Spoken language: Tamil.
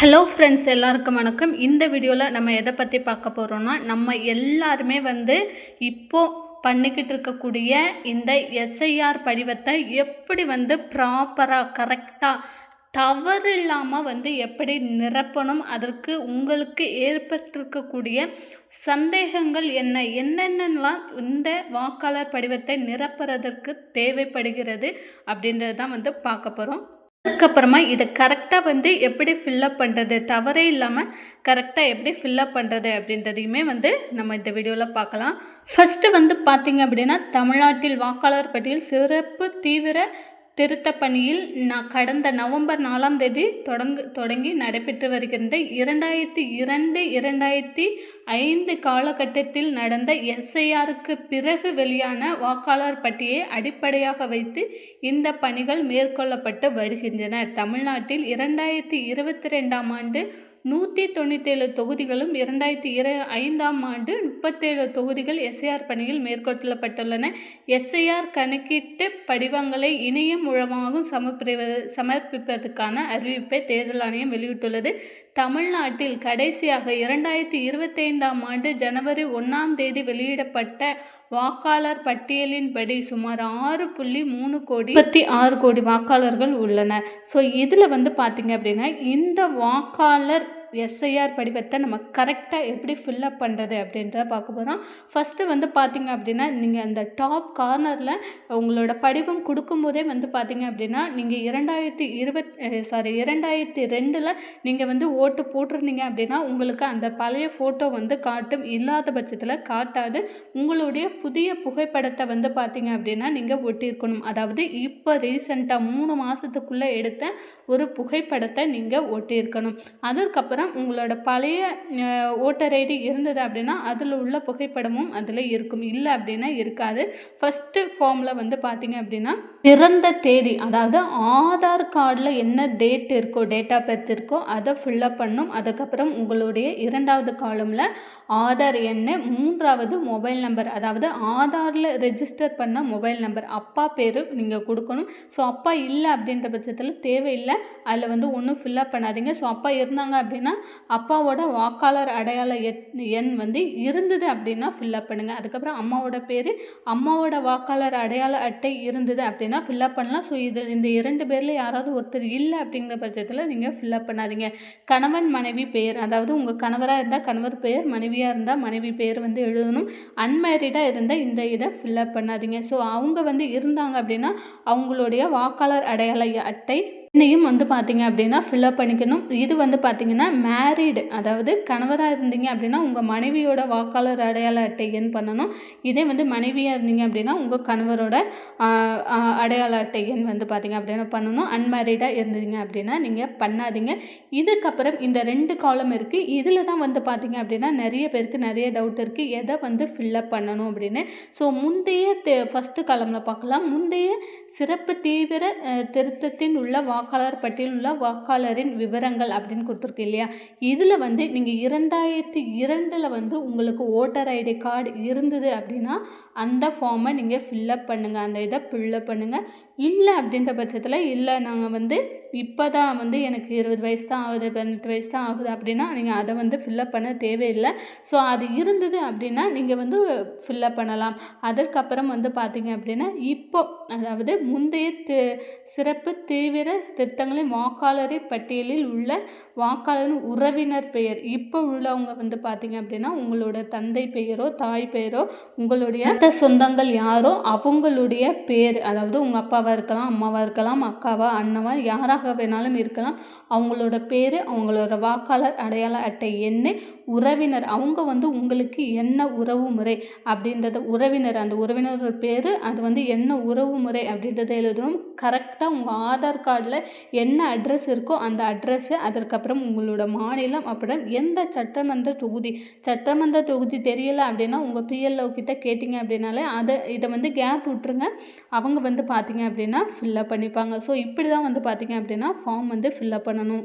ஹலோ ஃப்ரெண்ட்ஸ் எல்லாருக்கும் வணக்கம். இந்த வீடியோவில் நம்ம எதை பற்றி பார்க்க போகிறோம்னா நம்ம எல்லாருமே வந்து இப்போது பண்ணிக்கிட்டு இருக்கக்கூடிய இந்த எஸ்ஐஆர் படிவத்தை எப்படி வந்து ப்ராப்பராக கரெக்டாக தவறு இல்லாமல் வந்து எப்படி நிரப்பணும் அதற்கு உங்களுக்கு ஏற்பட்டிருக்கக்கூடிய சந்தேகங்கள் என்ன என்னென்னலாம் இந்த வாக்காளர் படிவத்தை நிரப்புறதற்கு தேவைப்படுகிறது அப்படின்றது தான் வந்து பார்க்க போகிறோம் அதுக்கப்புறமா இதை கரெக்டாக வந்து எப்படி ஃபில்லப் பண்ணுறது தவறே இல்லாமல் கரெக்டாக எப்படி ஃபில்லப் பண்ணுறது அப்படின்றதையுமே வந்து நம்ம இந்த வீடியோவில் பார்க்கலாம். ஃபஸ்ட்டு வந்து பார்த்திங்க அப்படின்னா தமிழ்நாட்டில் வாக்காளர் பட்டியல் சிறப்பு தீவிர திருத்த பணியில் நான் கடந்த நவம்பர் நாலாம் தேதி தொடங்கு தொடங்கி நடைபெற்று வருகின்ற இரண்டாயிரத்தி இரண்டு இரண்டாயிரத்தி ஐந்து காலகட்டத்தில் நடந்த எஸ்ஐஆருக்கு பிறகு வெளியான வாக்காளர் பட்டியை அடிப்படையாக வைத்து இந்த பணிகள் மேற்கொள்ளப்பட்டு வருகின்றன. தமிழ்நாட்டில் இரண்டாயிரத்தி இருபத்தி ரெண்டாம் ஆண்டு நூற்றி தொண்ணூற்றேழு தொகுதிகளும் இரண்டாயிரத்தி இரு ஐந்தாம் ஆண்டு முப்பத்தேழு தொகுதிகள் எஸ்ஐஆர் பணியில் மேற்கொள்ளப்பட்டுள்ளன. எஸ்ஐஆர் கணக்கீட்டு படிவங்களை இணையம் மூலமாகவும் சமர்ப்பிப்பது சமர்ப்பிப்பதற்கான அறிவிப்பை தேர்தல் ஆணையம் வெளியிட்டுள்ளது. தமிழ்நாட்டில் கடைசியாக இரண்டாயிரத்தி இருபத்தைந்தாம் ஆண்டு ஜனவரி ஒன்றாம் தேதி வெளியிடப்பட்ட வாக்காளர் பட்டியலின்படி சுமார் ஆறு புள்ளி மூணு கோடி முப்பத்தி ஆறு கோடி வாக்காளர்கள் உள்ளனர். ஸோ இதில் வந்து பார்த்திங்க அப்படின்னா இந்த வாக்காளர் எஸ்ஐஆர் படிவத்தை நம்ம கரெக்டாக எப்படி ஃபில்லப் பண்ணுறது அப்படின்றத பார்க்க போகிறோம் ஃபஸ்ட்டு வந்து பார்த்திங்க அப்படின்னா நீங்கள் அந்த டாப் கார்னரில் உங்களோட படிவம் கொடுக்கும்போதே வந்து பார்த்திங்க அப்படின்னா நீங்கள் இரண்டாயிரத்தி இருபத் சாரி இரண்டாயிரத்தி ரெண்டில் நீங்கள் வந்து ஓட்டு போட்டிருந்தீங்க அப்படின்னா உங்களுக்கு அந்த பழைய ஃபோட்டோ வந்து காட்டும். இல்லாத பட்சத்தில் காட்டாது. உங்களுடைய புதிய புகைப்படத்தை வந்து பார்த்திங்க அப்படின்னா நீங்கள் ஒட்டியிருக்கணும். அதாவது இப்போ ரீசெண்டாக மூணு மாதத்துக்குள்ளே எடுத்த ஒரு புகைப்படத்தை நீங்கள் ஒட்டியிருக்கணும். அதற்கப்புறம் அப்புறம் உங்களோட பழைய ஓட்டர் ஐடி இருந்தது அப்படின்னா அதில் உள்ள புகைப்படமும் அதில் இருக்கும். இல்லை அப்படின்னா இருக்காது. ஃபஸ்ட்டு ஃபார்மில் வந்து பார்த்தீங்க அப்படின்னா பிறந்த தேதி அதாவது ஆதார் கார்டில் என்ன டேட் இருக்கோ டேட் ஆஃப் பர்த் இருக்கோ அதை ஃபில்லப் பண்ணும். அதுக்கப்புறம் உங்களுடைய இரண்டாவது காலமில் ஆதார் எண் மூன்றாவது மொபைல் நம்பர் அதாவது ஆதாரில் ரெஜிஸ்டர் பண்ண மொபைல் நம்பர் அப்பா பேர் நீங்கள் கொடுக்கணும். ஸோ அப்பா இல்லை அப்படின்ற பட்சத்தில் தேவையில்லை. அதில் வந்து ஒன்றும் ஃபில்லப் பண்ணாதீங்க. ஸோ அப்பா இருந்தாங்க அப்படின்னா அப்படின்னா அப்பாவோட வாக்காளர் அடையாள எண் வந்து இருந்தது அப்படின்னா ஃபில்லப் பண்ணுங்கள் அதுக்கப்புறம் அம்மாவோட பேர் அம்மாவோட வாக்காளர் அடையாள அட்டை இருந்தது அப்படின்னா ஃபில்லப் பண்ணலாம். ஸோ இது இந்த இரண்டு பேரில் யாராவது ஒருத்தர் இல்லை அப்படிங்கிற பட்சத்தில் நீங்கள் ஃபில்லப் பண்ணாதீங்க. கணவன் மனைவி பெயர் அதாவது உங்கள் கணவராக இருந்தால் கணவர் பெயர் மனைவியாக இருந்தால் மனைவி பெயர் வந்து எழுதணும். அன்மேரிடாக இருந்தால் இந்த இதை ஃபில்லப் பண்ணாதீங்க. ஸோ அவங்க வந்து இருந்தாங்க அப்படின்னா அவங்களுடைய வாக்காளர் அடையாள அட்டை இதையும் வந்து பார்த்தீங்க அப்படின்னா ஃபில்அப் பண்ணிக்கணும். இது வந்து பார்த்தீங்கன்னா மேரீடு அதாவது கணவராக இருந்தீங்க அப்படின்னா உங்கள் மனைவியோட வாக்காளர் அடையாள அட்டை எண் பண்ணணும். இதே வந்து மனைவியாக இருந்தீங்க அப்படின்னா உங்கள் கணவரோட அடையாள அட்டை எண் வந்து பார்த்தீங்க அப்படின்னா பண்ணணும். அன்மேரீடாக இருந்தீங்க அப்படின்னா நீங்கள் பண்ணாதீங்க. இதுக்கப்புறம் இந்த ரெண்டு காலம் இருக்குது இதில் தான் வந்து பார்த்தீங்க அப்படின்னா நிறைய பேருக்கு நிறைய டவுட் இருக்குது எதை வந்து ஃபில்லப் பண்ணணும் அப்படின்னு. ஸோ முந்தைய ஃபஸ்ட்டு காலமில் பார்க்கலாம். முந்தைய சிறப்பு தீவிர திருத்தத்தின் உள்ள வா வாக்காளர் பட்டியலில் உள்ள வாக்காளரின் விவரங்கள் அப்படின்னு கொடுத்துருக்கு இல்லையா? இதில் வந்து நீங்கள் இரண்டாயிரத்தி இரண்டில் வந்து உங்களுக்கு ஓட்டர் ஐடி கார்டு இருந்தது அப்படின்னா அந்த ஃபார்மை நீங்கள் ஃபில்லப் பண்ணுங்கள் அந்த இதை ஃபில்லப் பண்ணுங்கள் இல்லை அப்படின்ற பட்சத்தில் இல்லை நாங்கள் வந்து இப்போ தான் வந்து எனக்கு இருபது வயசு தான் ஆகுது பதினெட்டு வயசு தான் ஆகுது அப்படின்னா நீங்கள் அதை வந்து ஃபில்லப் பண்ண தேவையில்லை. ஸோ அது இருந்தது அப்படின்னா நீங்கள் வந்து ஃபில்லப் பண்ணலாம். அதற்கப்புறம் வந்து பார்த்தீங்க அப்படின்னா இப்போ அதாவது முந்தைய சிறப்பு தீவிர திட்டங்களின் வாக்காளரின் பட்டியலில் உள்ள வாக்காளரின் உறவினர் பெயர் இப்போ உள்ளவங்க வந்து பார்த்தீங்க அப்படின்னா உங்களோட தந்தை பெயரோ தாய் பெயரோ உங்களுடைய சொந்தங்கள் யாரோ அவங்களுடைய பேர் அதாவது உங்கள் அப்பாவாக இருக்கலாம் அம்மாவாக இருக்கலாம் அக்காவாக அண்ணவா யாராக வேணாலும் இருக்கலாம். அவங்களோட பேர் அவங்களோட வாக்காளர் அடையாள அட்டை எண்ணு உறவினர் அவங்க வந்து உங்களுக்கு என்ன உறவு முறை அப்படின்றத உறவினர் அந்த உறவினரோட பேர் அது வந்து என்ன உறவு முறை அப்படின்றத எழுதணும். கரெக்டாக உங்கள் ஆதார் கார்டில் என்ன அட்ரஸ் இருக்கோ அந்த அட்ரஸ்ஸு அதற்கப்புறம் உங்களோட மாநிலம் அப்புறம் எந்த சட்டமன்ற தொகுதி. சட்டமன்ற தொகுதி தெரியலை அப்படின்னா உங்கள் பிஎல்ஓ கிட்ட கேட்டிங்க அப்படின்னாலே அதை இதை வந்து கேப் விட்ருங்க அவங்க வந்து பார்த்தீங்க அப்படின்னா ஃபில்லப் பண்ணிப்பாங்க. ஸோ இப்படி தான் வந்து பார்த்திங்க அப்படின்னா ஃபார்ம் வந்து ஃபில்லப் பண்ணணும்.